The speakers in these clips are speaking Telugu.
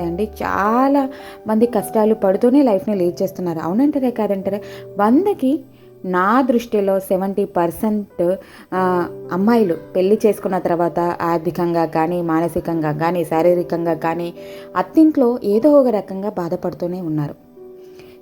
అండి. చాలా మంది కష్టాలు పడుతూనే లైఫ్ని లీడ్ చేస్తున్నారు. అవునంటారే కాదంటారే? వందకి నా దృష్టిలో సెవెంటీ పర్సెంట్ అమ్మాయిలు పెళ్ళి చేసుకున్న తర్వాత ఆర్థికంగా కానీ మానసికంగా కానీ శారీరకంగా కానీ అత్తింట్లో ఏదో ఒక రకంగా బాధపడుతూనే ఉన్నారు.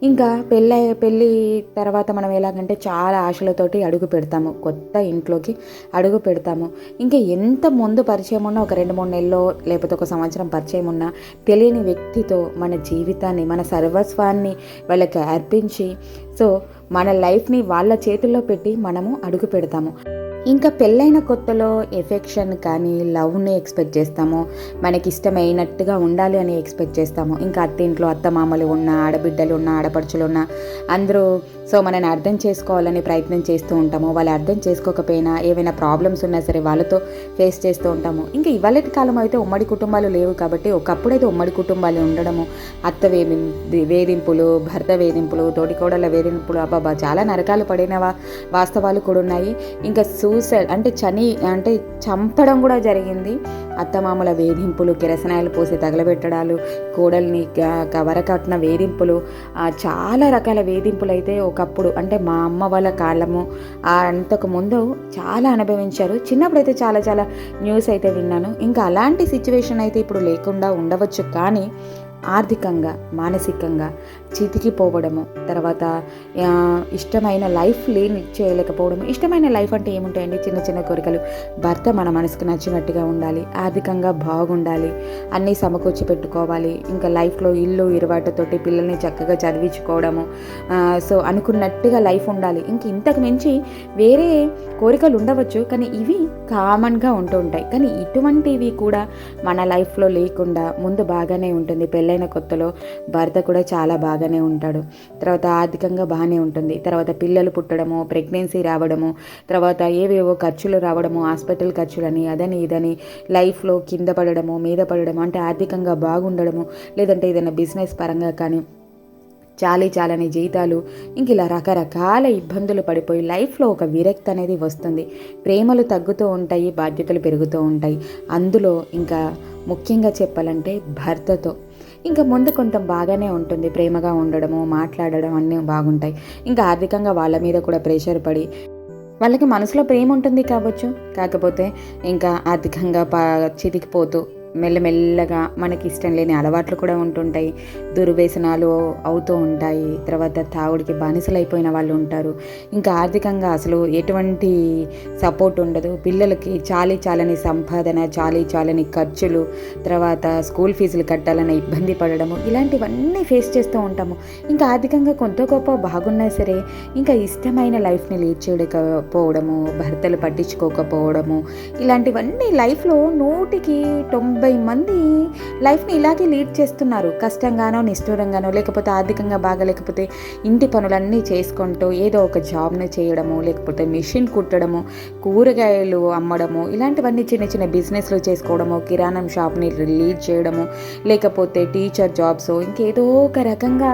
ఇంకా పెళ్ళి పెళ్ళి తర్వాత మనం ఎలాగంటే చాలా ఆశలతోటి అడుగు పెడతాము. కొత్త ఇంట్లోకి అడుగు పెడతాము. ఇంకా ఎంత ముందు పరిచయం ఉన్నా ఒక రెండు మూడు నెలల్లో లేకపోతే ఒక సంవత్సరం పరిచయం ఉన్నా తెలియని వ్యక్తితో మన జీవితాన్ని మన సర్వస్వాన్ని వాళ్ళకి అర్పించి సో మన లైఫ్ని వాళ్ళ చేతుల్లో పెట్టి మనము అడుగు పెడతాము. ఇంకా పెళ్ళైన కొత్తలో ఎఫెక్షన్ కానీ లవ్ని ఎక్స్పెక్ట్ చేస్తాము మనకి ఇష్టమైనట్టుగా ఉండాలి అని ఎక్స్పెక్ట్ చేస్తాము ఇంకా అత్తింట్లో అత్తమామలు ఉన్న ఆడబిడ్డలు ఉన్న ఆడపడుచులు ఉన్న అందరూ సో మనని అర్థం చేసుకోవాలని ప్రయత్నం చేస్తూ ఉంటాము. వాళ్ళు అర్థం చేసుకోకపోయినా ఏవైనా ప్రాబ్లమ్స్ ఉన్నా సరే వాళ్ళతో ఫేస్ చేస్తూ ఉంటాము. ఇంకా ఇవాళ కాలం అయితే ఉమ్మడి కుటుంబాలు లేవు కాబట్టి ఒకప్పుడైతే ఉమ్మడి కుటుంబాలు ఉండడము అత్త వేధి వేధింపులు భర్త వేధింపులు తోటికోడల వేధింపులు అబ్బాబా చాలా నరకాలు పడిన వాస్తవాలు కూడా ఉన్నాయి. ఇంకా సూసైడ్ అంటే చని అంటే చంపడం కూడా జరిగింది. అత్తమామల వేధింపులు కిరసనాయలు పోసి తగలబెట్టడాలు కోడల్ని కవరకట్టిన వేధింపులు చాలా రకాల వేధింపులు అయితే ఒకప్పుడు అంటే మా అమ్మ వాళ్ళ కాలము అంతకు ముందు చాలా అనుభవించారు. చిన్నప్పుడైతే చాలా చాలా న్యూస్ అయితే విన్నాను. ఇంకా అలాంటి సిచ్యువేషన్ అయితే ఇప్పుడు లేకుండా ఉండవచ్చు. కానీ ఆర్థికంగా మానసికంగా చితికిపోవడము తర్వాత ఇష్టమైన లైఫ్ లేని చేయలేకపోవడము. ఇష్టమైన లైఫ్ అంటే ఏముంటాయండి? చిన్న చిన్న కోరికలు. భర్త మన మనసుకు నచ్చినట్టుగా ఉండాలి ఆర్థికంగా బాగుండాలి అన్నీ సమకూర్చి పెట్టుకోవాలి. ఇంకా లైఫ్లో ఇల్లు ఇరవాటతోటి పిల్లల్ని చక్కగా చదివించుకోవడము సో అనుకున్నట్టుగా లైఫ్ ఉండాలి. ఇంక ఇంతకు మించి వేరే కోరికలు ఉండవచ్చు కానీ ఇవి కామన్గా ఉంటూ ఉంటాయి. కానీ ఇటువంటివి కూడా మన లైఫ్లో లేకుండా ముందు బాగానే ఉంటుంది. పెళ్ళైన కొత్తలో భర్త కూడా చాలా బాగానే ఉంటాడు. తర్వాత ఆర్థికంగా బాగానే ఉంటుంది. తర్వాత పిల్లలు పుట్టడము ప్రెగ్నెన్సీ రావడము తర్వాత ఏవేవో ఖర్చులు రావడము హాస్పిటల్ ఖర్చులని అదని ఇదని లైఫ్లో కింద పడడము మీద పడడము అంటే ఆర్థికంగా బాగుండడము లేదంటే ఏదైనా బిజినెస్ పరంగా కానీ చాలీ చాలని జీతాలు ఇంక ఇలా రకరకాల ఇబ్బందులు పడిపోయి లైఫ్లో ఒక విరక్తి అనేది వస్తుంది. ప్రేమలు తగ్గుతూ ఉంటాయి బాధ్యతలు పెరుగుతూ ఉంటాయి. అందులో ఇంకా ముఖ్యంగా చెప్పాలంటే భర్తతో. ఇంకా ముందు కొంత బాగానే ఉంటుంది. ప్రేమగా ఉండడము మాట్లాడడం అన్నీ బాగుంటాయి. ఇంకా ఆర్థికంగా వాళ్ళ మీద కూడా ప్రెషర్ పడి వాళ్ళకి మనసులో ప్రేమ ఉంటుంది కావచ్చు. కాకపోతే ఇంకా ఆర్థికంగా పా చితికిపోతూ మెల్లమెల్లగా మనకి ఇష్టం లేని అలవాట్లు కూడా ఉంటుంటాయి. దుర్వ్యసనాలు అవుతూ ఉంటాయి. తర్వాత తాగుడికి బానిసలైపోయిన వాళ్ళు ఉంటారు. ఇంకా ఆర్థికంగా అసలు ఎటువంటి సపోర్ట్ ఉండదు. పిల్లలకి చాలీ చాలని సంపాదన చాలీ చాలని ఖర్చులు తర్వాత స్కూల్ ఫీజులు కట్టాలన్న ఇబ్బంది పడడము ఇలాంటివన్నీ ఫేస్ చేస్తూ ఉంటాము. ఇంకా ఆర్థికంగా కొంత గొప్ప బాగున్నా సరే ఇంకా ఇష్టమైన లైఫ్ని లీడ్ చేయకపోవడము భర్తలు పట్టించుకోకపోవడము ఇలాంటివన్నీ లైఫ్లో నూటికి తొంభై డెబ్బై మంది లైఫ్ని ఇలాగే లీడ్ చేస్తున్నారు. కష్టంగానో నిష్ఠూరంగానో లేకపోతే ఆర్థికంగా బాగలేకపోతే ఇంటి పనులన్నీ చేసుకుంటూ ఏదో ఒక జాబ్ని చేయడము లేకపోతే మిషన్ కుట్టడము కూరగాయలు అమ్మడము ఇలాంటివన్నీ చిన్న చిన్న బిజినెస్లు చేసుకోవడము కిరాణం షాప్ని లీడ్ చేయడము లేకపోతే టీచర్ జాబ్స్ ఇంకేదో ఒక రకంగా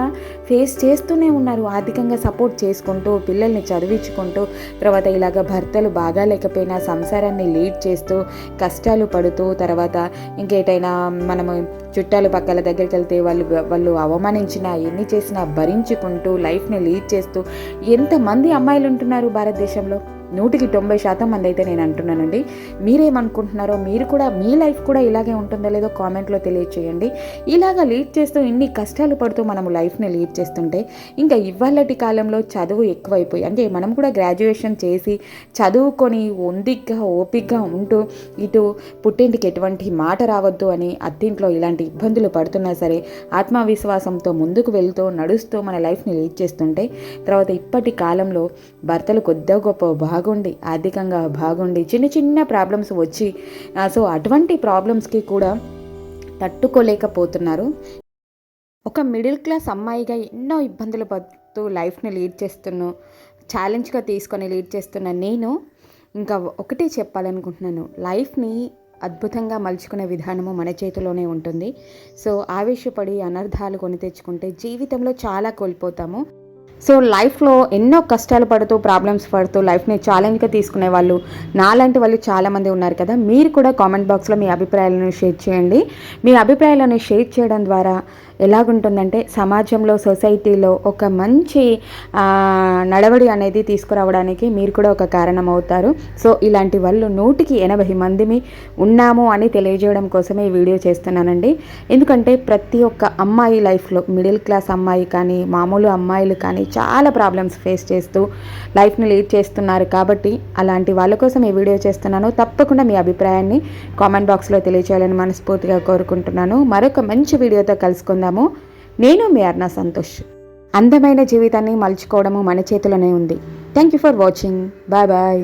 ఫేస్ చేస్తూనే ఉన్నారు. ఆర్థికంగా సపోర్ట్ చేసుకుంటూ పిల్లల్ని చదివించుకుంటూ తర్వాత ఇలాగ భర్తలు బాగా లేకపోయినా సంసారాన్ని లీడ్ చేస్తూ కష్టాలు పడుతూ తర్వాత ఇంకేటైనా మనము చుట్టాలు పక్కల దగ్గరికి వెళ్తే వాళ్ళు వాళ్ళు అవమానించినా ఎన్ని చేసినా భరించుకుంటూ లైఫ్ని లీడ్ చేస్తూ ఎంతమంది అమ్మాయిలు ఉంటున్నారు భారతదేశంలో? నూటికి తొంభై శాతం మంది అయితే నేను అంటున్నానండి. మీరేమనుకుంటున్నారో మీరు కూడా మీ లైఫ్ కూడా ఇలాగే ఉంటుందో లేదో కామెంట్లో తెలియచేయండి. ఇలాగా లీడ్ చేస్తూ ఇన్ని కష్టాలు పడుతూ మనము లైఫ్ని లీడ్ చేస్తుంటే ఇంకా ఇవాళటి కాలంలో చదువు ఎక్కువైపోయి అంటే మనం కూడా గ్రాడ్యుయేషన్ చేసి చదువుకొని ఒందిగ్గా ఓపిక్గా ఉంటూ ఇటు పుట్టింటికి ఎటువంటి మాట రావద్దు అని అత్తింట్లో ఇలాంటి ఇబ్బందులు పడుతున్నా సరే ఆత్మవిశ్వాసంతో ముందుకు వెళ్తూ నడుస్తూ మన లైఫ్ని లీడ్ చేస్తుంటే తర్వాత ఇప్పటి కాలంలో భర్తలు కొద్దిగా గొప్ప బాగుండి ఆర్థికంగా బాగుండి చిన్న చిన్న ప్రాబ్లమ్స్ వచ్చి సో అటువంటి ప్రాబ్లమ్స్కి కూడా తట్టుకోలేకపోతున్నారు. ఒక మిడిల్ క్లాస్ అమ్మాయిగా ఎన్నో ఇబ్బందులు పడుతూ లైఫ్ని లీడ్ చేస్తున్న ఛాలెంజ్గా తీసుకొని లీడ్ చేస్తున్న నేను ఇంకా ఒకటే చెప్పాలనుకుంటున్నాను. లైఫ్ని అద్భుతంగా మలుచుకునే విధానము మన చేతిలోనే ఉంటుంది. సో ఆవేశపడి అనర్థాలు కొని తెచ్చుకుంటే జీవితంలో చాలా కోల్పోతాము. సో లైఫ్లో ఎన్నో కష్టాలు పడుతూ ప్రాబ్లమ్స్ పడుతూ లైఫ్ని ఛాలెంజ్గా తీసుకునే వాళ్ళు నాలాంటి వాళ్ళు చాలామంది ఉన్నారు కదా. మీరు కూడా కామెంట్ బాక్స్లో మీ అభిప్రాయాలను షేర్ చేయండి. మీ అభిప్రాయాలను షేర్ చేయడం ద్వారా ఎలాగుంటుందంటే సమాజంలో సొసైటీలో ఒక మంచి నడవడి అనేది తీసుకురావడానికి మీరు కూడా ఒక కారణం అవుతారు సో ఇలాంటి వాళ్ళు నూటికి ఎనభై మందిమి ఉన్నాము అని తెలియజేయడం కోసమే ఈ వీడియో చేస్తున్నానండి. ఎందుకంటే ప్రతి ఒక్క అమ్మాయి లైఫ్లో మిడిల్ క్లాస్ అమ్మాయి కానీ మామూలు అమ్మాయిలు కానీ చాలా ప్రాబ్లమ్స్ ఫేస్ చేస్తూ లైఫ్ని లీడ్ చేస్తున్నారు కాబట్టి అలాంటి వాళ్ళ కోసం ఈ వీడియో చేస్తున్నాను. తప్పకుండా మీ అభిప్రాయాన్ని కామెంట్ బాక్స్లో తెలియచేయాలని మనస్ఫూర్తిగా కోరుకుంటున్నాను. మరొక మంచి వీడియోతో కలుసుకుందాం. కలుసుకుందాము నేను మీ అర్ణ సంతోష్. అందమైన జీవితాన్ని మలుచుకోవడము మన చేతిలోనే ఉంది. Thank you for watching bye bye